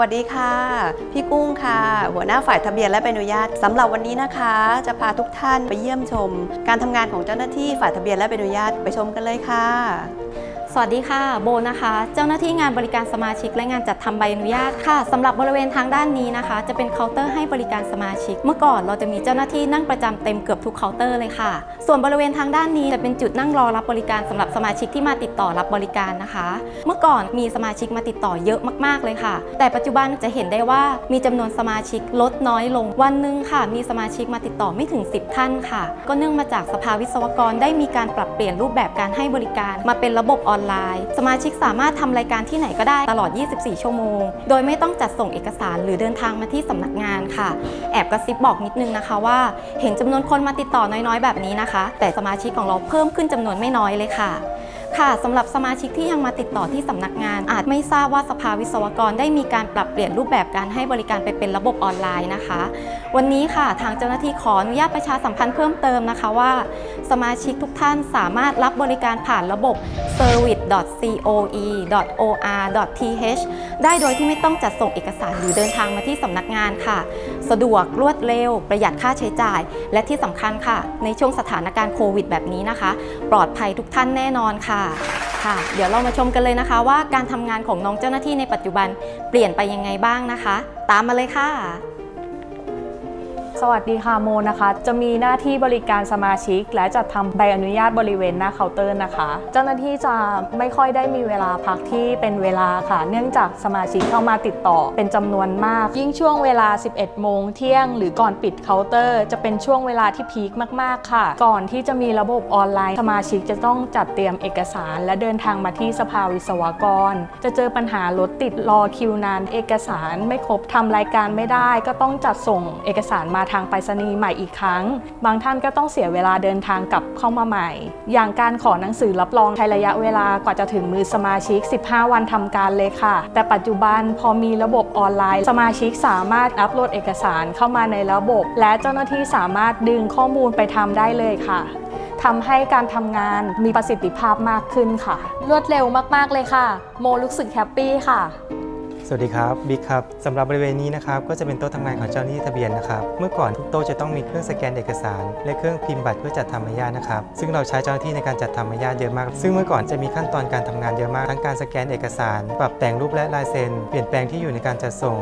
วัสดีค่ะ พี่กุ้งค่ะ หัวหน้าฝ่ายทะเบียนและใบอนุญาตสำหรับวันนี้นะคะ จะพาทุกท่านไปเยี่ยมชม การทำงานของเจ้าหน้าที่ฝ่ายทะเบียนและใบอนุญาตไปชมกันเลยค่ะ สวัสดีค่ะ โบนะคะ เจ้าหน้าที่งานบริการสมาชิกและงานจัดทำใบอนุญาตค่ะสำหรับบริเวณทางด้านนี้นะคะ จะเป็นเคาน์เตอร์ให้บริการสมาชิก เมื่อก่อนเราจะมีเจ้าหน้าที่นั่งประจำเต็มเกือบทุกเคาน์เตอร์เลยค่ะ ส่วนบริเวณทางด้านนี้จะเป็นจุดนั่งรอรับบริการสำหรับสมาชิกที่มาติดต่อรับบริการนะคะ เมื่อก่อนมีสมาชิกมาติดต่อเยอะมาก ๆเลยค่ะ แต่ปัจจุบันจะเห็นได้ว่ามีจำนวนสมาชิกลดน้อยลงวันหนึ่งค่ะ มีสมาชิกมาติดต่อไม่ถึง 10 ท่านค่ะ ก็เนื่องมาจากสภาวิศวกรได้มีการปรับเปลี่ยนรูปแบบการให้บริการมาเป็นระบบออนไลน์ สมาชิกสามารถทำรายการที่ไหนก็ได้ตลอด 24 ชั่วโมง โดยไม่ต้องจัดส่งเอกสารหรือเดินทางมาที่สำนักงานค่ะ แอบกระซิบบอกนิดนึงนะคะว่า เห็นจำนวนคนมาติดต่อน้อยๆ แบบนี้นะคะ แต่สมาชิกของเราเพิ่มขึ้นจำนวนไม่น้อยเลยค่ะ ค่ะสำหรับสมาชิกที่ยังมาติดต่อที่สำนักงาน อาจไม่ทราบว่าสภาวิศวกรได้มีการปรับเปลี่ยนรูปแบบการให้บริการไปเป็นระบบออนไลน์นะคะ วันนี้ค่ะทางเจ้าหน้าที่ขออนุญาตประชาสัมพันธ์เพิ่มเติมนะคะว่า สมาชิกทุกท่านสามารถรับบริการผ่านระบบ service.coe.or.th ได้โดยที่ไม่ต้องจัดส่งเอกสารหรือเดินทางมาที่สำนักงานค่ะ สะดวกรวดเร็ว ประหยัดค่าใช้จ่าย และที่สำคัญค่ะ ในช่วงสถานการณ์โควิดแบบนี้นะคะ ปลอดภัยทุกท่านแน่นอนค่ะค่ะ เดี๋ยวเรามาชมกันเลยนะคะ ว่าการทำงานของน้องเจ้าหน้าที่ในปัจจุบันเปลี่ยนไปยังไงบ้างนะคะ ตามมาเลยค่ะ สวัสดีค่ะโมนะคะ จะมีหน้าที่บริการสมาชิก และจัดทำใบอนุญาตบริเวณหน้าเคาน์เตอร์นะคะ เจ้าหน้าที่จะไม่ค่อยได้มีเวลาพักที่เป็นเวลาค่ะ เนื่องจากสมาชิกเข้ามาติดต่อเป็นจำนวนมาก ยิ่งช่วงเวลา 11 โมงเที่ยง หรือก่อนปิดเคาน์เตอร์ จะเป็นช่วงเวลาที่พีคมากๆค่ะ ก่อนที่จะมีระบบออนไลน์ สมาชิกจะต้องจัดเตรียมเอกสาร และเดินทางมาที่สภาวิศวกร จะเจอปัญหารถติดรอคิวนานเอกสาร ไม่ครบทำรายการไม่ได้ ก็ต้องจัดส่งเอกสารมาทางไปรษณีย์ใหม่อีกครั้ง บางท่านก็ต้องเสียเวลาเดินทางกลับเข้ามาใหม่ อย่างการขอหนังสือรับรองใช้ระยะเวลากว่าจะถึงมือสมาชิก 15 วันทำการเลยค่ะ แต่ปัจจุบันพอมีระบบออนไลน์ สมาชิกสามารถอัปโหลดเอกสารเข้ามาในระบบ และเจ้าหน้าที่สามารถดึงข้อมูลไปทำได้เลยค่ะทำให้การทำงานมีประสิทธิภาพมากขึ้นค่ะ รวดเร็วมาก ๆ เลยค่ะ โมรู้สึกแฮปปี้ค่ะ สวัสดีครับบิ๊กครับสำหรับบริเวณนี้นะครับก็จะเป็นโต๊ะทำงานของเจ้าหน้าที่ทะเบียนนะครับเมื่อก่อนทุกโต๊ะจะต้องมีเครื่องสแกนเอกสาร และเครื่องพิมพ์บัตรเพื่อจัดทำใบอนุญาตนะครับซึ่งเราใช้เจ้าหน้าที่ในการจัดทำใบอนุญาตเยอะมาก ซึ่งเมื่อก่อนจะมีขั้นตอนการทำงานเยอะมากทั้งการสแกนเอกสาร ปรับแต่งรูปและลายเซ็น เปลี่ยนแปลงที่อยู่ในการจัดส่ง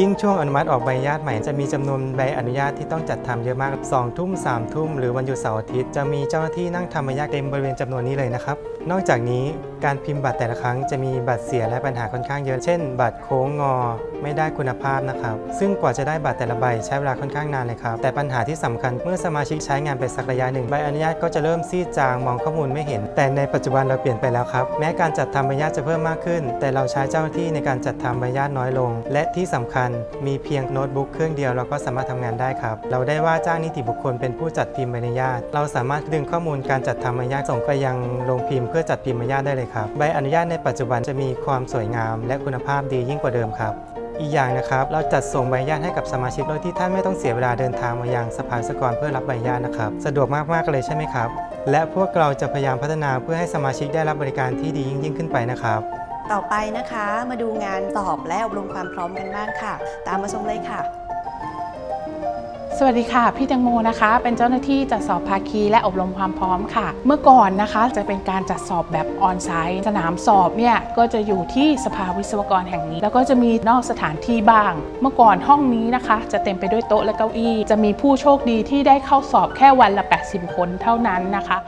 ยิ่งช่วงอนุมัติออกใบอนุญาตใหม่จะมีจำนวนใบอนุญาตที่ต้องจัดทำเยอะมาก2ทุ่ม3ทุ่มหรือวันหยุดเสาร์อาทิตย์จะมีเจ้าหน้าที่นั่งทำใบอนุญาตเต็มบริเวณจำนวนนี้เลยนะครับ นอกจากนี้การพิมพ์บัตรแต่ละครั้งจะมีบัตรเสียและปัญหาค่อนข้างเยอะเช่น บัตรโค้งงอ ไม่ได้คุณภาพนะครับ ซึ่งกว่าจะได้บัตรแต่ละใบใช้เวลาค่อนข้างนานเลยครับ แต่ปัญหาที่สำคัญเมื่อสมาชิกใช้งานไปสักระยะหนึ่งใบอนุญาตก็จะเริ่มซีดจางมองข้อมูลไม่เห็น แต่ในปัจจุบันเราเปลี่ยนไปแล้วครับ แม้การจัดทำใบอนุญาตจะเพิ่มมากขึ้น แต่เราใช้เจ้าหน้าที่ในการจัดทำใบอนุญาตน้อยลง และที่สำคัญมีเพียงโน้ตบุ๊กเครื่องเดียวเราก็สามารถทำงานได้ครับ เราได้ว่าจ้างนิติบุคคลเป็นผู้จัดพิมพ์ใบอนุญาต เราสามารถดึงข้อมูลการจัดทำใบอนุญาตส่งไปยังโรงพิมพ์เพื่อจัดพิมพ์ใบอนุญาตได้เลยครับ ใบอนุญาตในปัจจุบันจะมีความสวยงาม และคุณภาพดียิ่งกว่าเดิมครับอีกอย่างนะครับ เราจัดส่งใบอนุญาตให้กับสมาชิกโดยที่ท่านไม่ต้องเสียเวลาเดินทางมายังสภาวิศกรเพื่อรับใบอนุญาตนะครับ สะดวกมากๆเลยใช่ไหมครับ และพวกเราจะพยายามพัฒนาเพื่อให้สมาชิกได้รับบริการที่ดียิ่งขึ้นไปนะครับ ต่อไปนะคะ มาดูงานสอบและอบรมความพร้อมกันบ้างค่ะ ตามมาชมเลยค่ะสวัสดีค่ะ พี่แตงโมนะคะ เป็นเจ้าหน้าที่จัดสอบภาคีและอบรมความพร้อมค่ะ เมื่อก่อนนะคะจะเป็นการจัดสอบแบบออนไซต์สนามสอบเนี่ยก็จะอยู่ที่สภาวิศวกรแห่งนี้ แล้วก็จะมีนอกสถานที่บ้าง เมื่อก่อนห้องนี้นะคะ จะเต็มไปด้วยโต๊ะและเก้าอี้ จะมีผู้โชคดีที่ได้เข้าสอบแค่วันละ 80 คนเท่านั้นนะคะ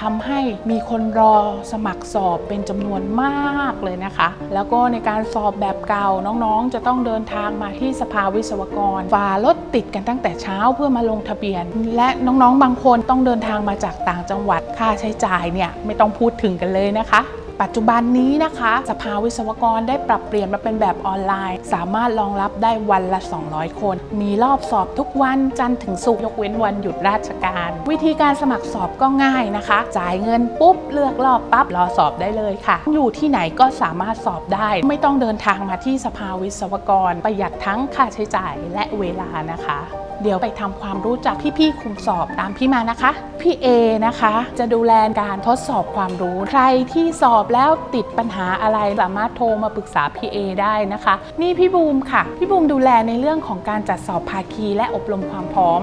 ทำให้มีคนรอสมัครสอบเป็นจำนวนมากเลยนะคะ แล้วก็ในการสอบแบบเก่าน้องๆ จะต้องเดินทางมาที่สภาวิศวกรฝ่ารถติดกันตั้งแต่เช้าเพื่อมาลงทะเบียน และน้องๆ บางคนต้องเดินทางมาจากต่างจังหวัดค่าใช้จ่ายเนี่ยไม่ต้องพูดถึงกันเลยนะคะ ปัจจุบันนี้นะคะ สภาวิศวกรได้ปรับเปลี่ยนมาเป็นแบบออนไลน์ สามารถรองรับได้วันละ 200 คน มีรอบสอบทุกวันจันทร์ถึงศุกร์ยกเว้นวันหยุดราชการ วิธีการสมัครสอบก็ง่ายนะคะ จ่ายเงินปุ๊บ เลือกรอบปั๊บรอสอบได้เลยค่ะ อยู่ที่ไหนก็สามารถสอบได้ ไม่ต้องเดินทางมาที่สภาวิศวกร ประหยัดทั้งค่าใช้จ่ายและเวลานะคะ เดี๋ยวไปทำความรู้จักพี่ๆคุมสอบตามพี่มานะคะ พี่เอนะคะ จะดูแลการทดสอบความรู้ ใครที่สอบแล้วติดปัญหาอะไรสามารถโทรมาปรึกษาพี่เอได้นะคะ นี่พี่บูมค่ะ พี่บูมดูแลในเรื่องของการจัดสอบภาคีและอบรมความพร้อม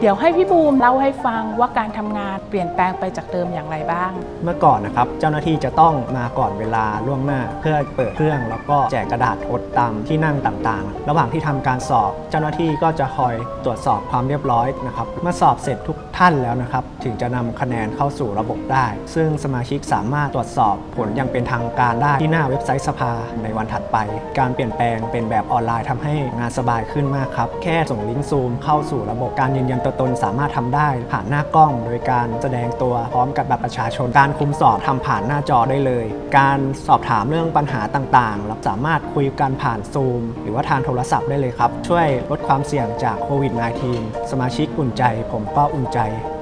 เดี๋ยวให้พี่บูมเล่าให้ฟังว่าการทำงานเปลี่ยนแปลงไปจากเดิมอย่างไรบ้าง เมื่อก่อนนะครับเจ้าหน้าที่จะต้องมาก่อนเวลาล่วงหน้า เพื่อเปิดเครื่อง แล้วก็แจกกระดาษอดตามที่นั่งต่างๆ ระหว่างที่ทำการสอบ เจ้าหน้าที่ก็จะคอยตรวจสอบความเรียบร้อยนะครับเมื่อสอบเสร็จทุกท่านแล้วนะครับ ถึงจะนำคะแนนเข้าสู่ระบบได้ ซึ่งสมาชิกสามารถตรวจสอบผลอย่างเป็นทางการได้ที่หน้าเว็บไซต์สภาในวันถัดไป การเปลี่ยนแปลงเป็นแบบออนไลน์ทำให้งานสบายขึ้นมากครับแค่ส่งลิงก์ซูมเข้าสู่ระบบการยืนยันตัวตนสามารถทำได้ผ่านหน้ากล้อง โดยการแสดงตัวพร้อมกับบัตรประชาชน การคุมสอบทำผ่านหน้าจอได้เลย การสอบถามเรื่องปัญหาต่างๆเราสามารถคุยกันผ่านซูม หรือว่าทางโทรศัพท์ได้เลยครับ ช่วยลดความเสี่ยงจากโควิด -19 สมาชิกอุ่นใจ ผมก็อุ่นใจ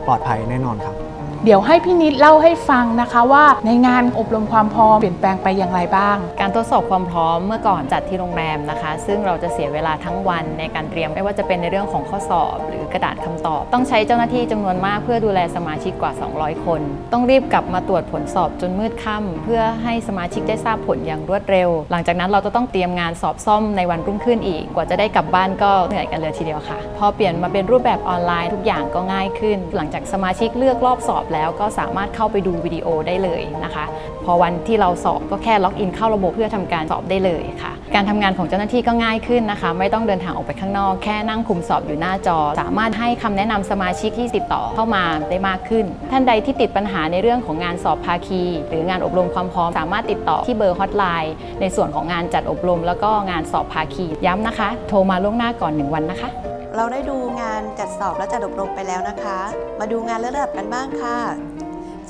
ปลอดภัยแน่นอนครับ เดี๋ยวให้พี่นิดเล่าให้ฟังนะคะว่าในงานอบรมความพร้อมเปลี่ยนแปลงไปอย่างไรบ้าง การทดสอบความพร้อมเมื่อก่อนจัดที่โรงแรมนะคะ ซึ่งเราจะเสียเวลาทั้งวันในการเตรียมไม่ว่าจะเป็นในเรื่องของข้อสอบ หรือกระดาษคำตอบ ต้องใช้เจ้าหน้าที่จำนวนมากเพื่อดูแลสมาชิกกว่า 200 คน ต้องรีบกลับมาตรวจผลสอบจนมืดค่ำเพื่อให้สมาชิกได้ทราบผลอย่างรวดเร็ว หลังจากนั้นเราจะต้องเตรียมงานสอบซ่อมในวันรุ่งขึ้นอีก กว่าจะได้กลับบ้านก็เหนื่อยกันเลยทีเดียวค่ะ พอเปลี่ยนมาเป็นรูปแบบออนไลน์ทุกอย่างก็ง่ายขึ้น หลังจากสมาชิกเลือกรอบสอบแล้วก็สามารถเข้าไปดูวิดีโอได้เลยนะคะ พอวันที่เราสอบก็แค่ล็อกอินเข้าระบบเพื่อทำการสอบได้เลยค่ะ การทำงานของเจ้าหน้าที่ก็ง่ายขึ้นนะคะ ไม่ต้องเดินทางออกไปข้างนอก แค่นั่งคุมสอบอยู่หน้าจอ สามารถให้คำแนะนำสมาชิกที่ติดต่อเข้ามาได้มากขึ้น ท่านใดที่ติดปัญหาในเรื่องของงานสอบภาคี หรืองานอบรมความพร้อมสามารถติดต่อที่เบอร์ฮอตไลน์ในส่วนของงานจัดอบรม แล้วก็งานสอบภาคีย้ำนะคะ โทรมาล่วงหน้าก่อนหนึ่งวันนะคะ เราได้ดูงานจัดสอบและจัดอบรมไปแล้วนะคะ มาดูงานเลือกระดับกันบ้างค่ะ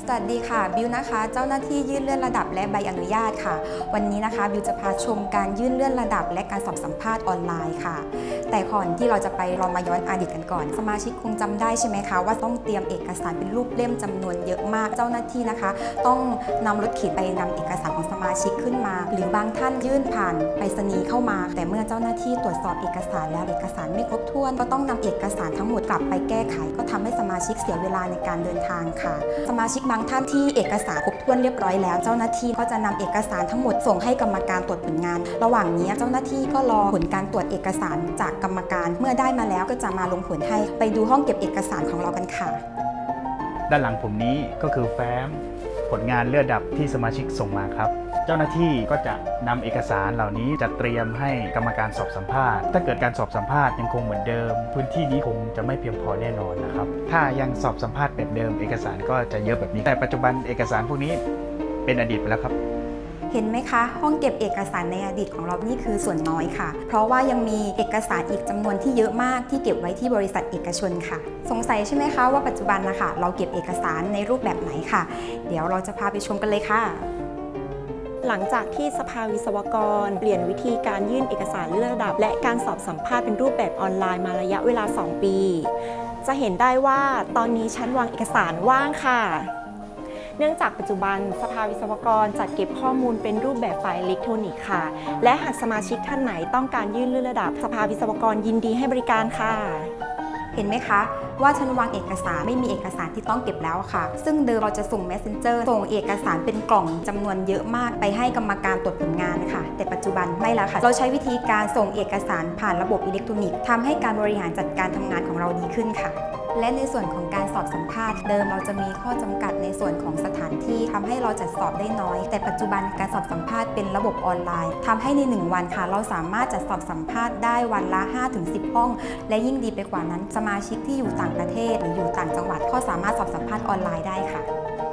สวัสดีค่ะบิวนะคะ เจ้าหน้าที่ยื่นเลื่อนระดับและใบอนุญาตค่ะ วันนี้นะคะบิวจะพาชมการยื่นเลื่อนระดับและการสอบสัมภาษณ์ออนไลน์ค่ะ แต่ก่อนที่เราจะไปเรามาย้อนอดีตกันก่อน สมาชิกคงจำได้ใช่ไหมคะว่าต้องเตรียมเอกสารเป็นรูปเล่มจำนวนเยอะมากเจ้าหน้าที่นะคะ ต้องนำรถเข็นไปนำเอกสารของสมาชิกขึ้นมา หรือบางท่านยื่นผ่านไปรษณีย์เข้ามา แต่เมื่อเจ้าหน้าที่ตรวจสอบเอกสารแล้วเอกสารไม่ครบถ้วน ก็ต้องนำเอกสารทั้งหมดกลับไปแก้ไข ก็ทำให้สมาชิกเสียเวลาในการเดินทางค่ะ สมาชิกบางท่านที่เอกสารครบถ้วนเรียบร้อยแล้ว เจ้าหน้าที่ก็จะนำเอกสารทั้งหมดส่งให้กรรมการตรวจผลงาน ระหว่างนี้เจ้าหน้าที่ก็รอผลการตรวจเอกสารจากกรรมการ เมื่อได้มาแล้วก็จะมาลงผลให้ไปดูห้องเก็บเอกสารของเรากันค่ะ ด้านหลังผมนี้ก็คือแฟ้ม ผลงานเลือดดับที่สมาชิกส่งมาครับ เจ้าหน้าที่ก็จะนำเอกสารเหล่านี้จัดเตรียมให้กรรมการสอบสัมภาษณ์ ถ้าเกิดการสอบสัมภาษณ์ยังคงเหมือนเดิม พื้นที่นี้คงจะไม่เพียงพอแน่นอนนะครับ ถ้ายังสอบสัมภาษณ์แบบเดิม เอกสารก็จะเยอะแบบนี้ แต่ปัจจุบันเอกสารพวกนี้เป็นอดีตไปแล้วครับ เห็นไหมคะ ห้องเก็บเอกสารในอดีตของเรานี่คือส่วนน้อยค่ะ เพราะว่ายังมีเอกสารอีกจำนวนที่เยอะมากที่เก็บไว้ที่บริษัทเอกชนค่ะ สงสัยใช่ไหมคะว่าปัจจุบันนะคะเราเก็บเอกสารในรูปแบบไหนค่ะ เดี๋ยวเราจะพาไปชมกันเลยค่ะหลังจากที่สภาวิศวกร เปลี่ยนวิธีการยื่นเอกสารเลื่อนระดับ และการสอบสัมภาษณ์เป็นรูปแบบออนไลน์มาระยะเวลา 2 ปี จะเห็นได้ว่าตอนนี้ชั้นวางเอกสารว่างค่ะ เนื่องจากปัจจุบันสภาวิศวกรจัดเก็บข้อมูลเป็นรูปแบบไฟล์อิเล็กทรอนิกส์ค่ะ และหากสมาชิกท่านไหนต้องการยื่นเลื่อนระดับ สภาวิศวกรยินดีให้บริการค่ะ เห็นไหมคะ ว่าชั้นวางเอกสารไม่มีเอกสารที่ต้องเก็บแล้วค่ะ ซึ่งเดิมเราจะส่ง Messenger ส่งเอกสารเป็นกล่องจำนวนเยอะมาก ไปให้กรรมการตรวจผลงานค่ะ แต่ปัจจุบันไม่แล้วค่ะ เราใช้วิธีการส่งเอกสารผ่านระบบอิเล็กทรอนิกส์ทำให้การบริหารจัดการทำงานของเราดีขึ้นค่ะ และในส่วนของการสอบสัมภาษณ์เดิมเราจะมีข้อจำกัดในส่วนของสถานที่ทำให้เราจัดสอบได้น้อย แต่ปัจจุบันการสอบสัมภาษณ์เป็นระบบออนไลน์ทำให้ใน 1 วันค่ะ เราสามารถจัดสอบสัมภาษณ์ได้วันละ 5-10 ห้อง และยิ่งดีไปกว่านั้น สมาชิกที่อยู่ต่างประเทศ หรืออยู่ต่างจังหวัดก็สามารถสอบสัมภาษณ์ออนไลน์ได้ค่ะ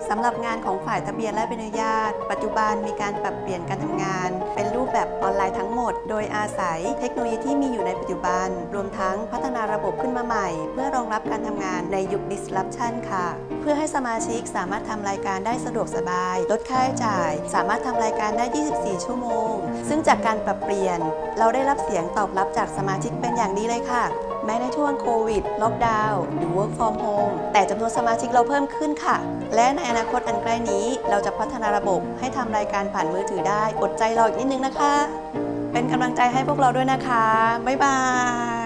สำหรับงานของฝ่ายทะเบียนและใบอนุญาต ปัจจุบันมีการปรับเปลี่ยนการทำงาน เป็นรูปแบบออนไลน์ทั้งหมด โดยอาศัยเทคโนโลยีที่มีอยู่ในปัจจุบัน รวมทั้งพัฒนาระบบขึ้นมาใหม่ เพื่อรองรับการทำงานในยุค disruption ค่ะ เพื่อให้สมาชิกสามารถทำรายการได้สะดวกสบาย ลดค่าใช้จ่าย สามารถทำรายการได้ 24 ชั่วโมง ซึ่งจากการปรับเปลี่ยน เราได้รับเสียงตอบรับจากสมาชิกเป็นอย่างดีเลยค่ะ แม้ในช่วงโควิด ล็อกดาวน์ หรือ work from home แต่จำนวนสมาชิกเราเพิ่มขึ้นค่ะ และในอนาคตอันใกล้นี้ เราจะพัฒนาระบบให้ทำรายการผ่านมือถือได้ อดใจรออีกนิดนึงนะคะ เป็นกำลังใจให้พวกเราด้วยนะคะ บ๊ายบาย